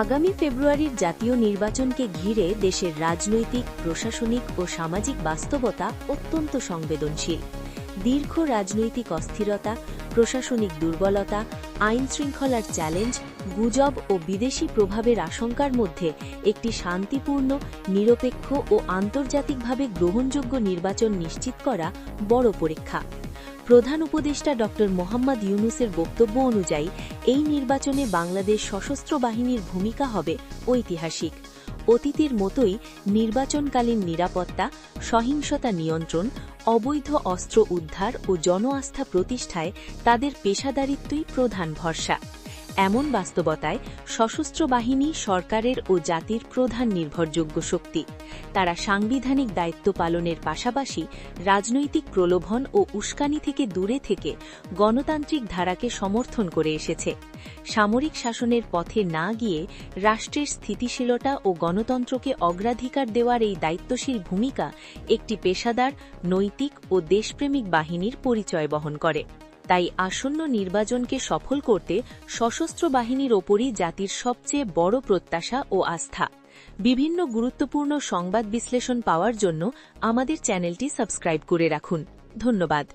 আগামী ফেব্রুয়ারির জাতীয় নির্বাচনকে ঘিরে দেশের রাজনৈতিক, প্রশাসনিক ও সামাজিক বাস্তবতা অত্যন্ত সংবেদনশীল। দীর্ঘ রাজনৈতিক অস্থিরতা, প্রশাসনিক দুর্বলতা আইন শৃঙ্খলার চ্যালেঞ্জ, গুজব ও বিদেশি প্রভাবের আশঙ্কার মধ্যে একটি শান্তিপূর্ণ, নিরপেক্ষ ও আন্তর্জাতিকভাবে গ্রহণযোগ্য নির্বাচন নিশ্চিত করা বড় পরীক্ষা। প্রধান উপদেষ্টা ড মোহাম্মদ ইউনুসের বক্তব্য অনুযায়ী, এই নির্বাচনে বাংলাদেশ সশস্ত্র বাহিনীর ভূমিকা হবে ঐতিহাসিক। অতীতের মতোই নির্বাচনকালীন নিরাপত্তা, সহিংসতা নিয়ন্ত্রণ, অবৈধ অস্ত্র উদ্ধার ও জন আস্থা প্রতিষ্ঠায় তাদের পেশাদারিত্বই প্রধান ভরসা। এমন বাস্তবতায় সশস্ত্র বাহিনী, সরকারের ও জাতির প্রধান নির্ভরযোগ্য শক্তি। তারা সাংবিধানিক দায়িত্ব পালনের পাশাপাশি রাজনৈতিক প্রলোভন ও উস্কানি থেকে দূরে থেকে গণতান্ত্রিক ধারাকে সমর্থন করে এসেছে। সামরিক শাসনের পথে না গিয়ে রাষ্ট্রের স্থিতিশীলতা ও গণতন্ত্রকে অগ্রাধিকার দেওয়ার এই দায়িত্বশীল ভূমিকা একটি পেশাদার, নৈতিক ও দেশপ্রেমিক বাহিনীর পরিচয় বহন করে। তাই আসন্ন নির্বাচনকে সফল করতে সশস্ত্র বাহিনীর ওপরই জাতির সবচেয়ে বড় প্রত্যাশা ও আস্থা। বিভিন্ন গুরুত্বপূর্ণ সংবাদ বিশ্লেষণ পাওয়ার জন্য আমাদের চ্যানেলটি সাবস্ক্রাইব করে রাখুন। ধন্যবাদ।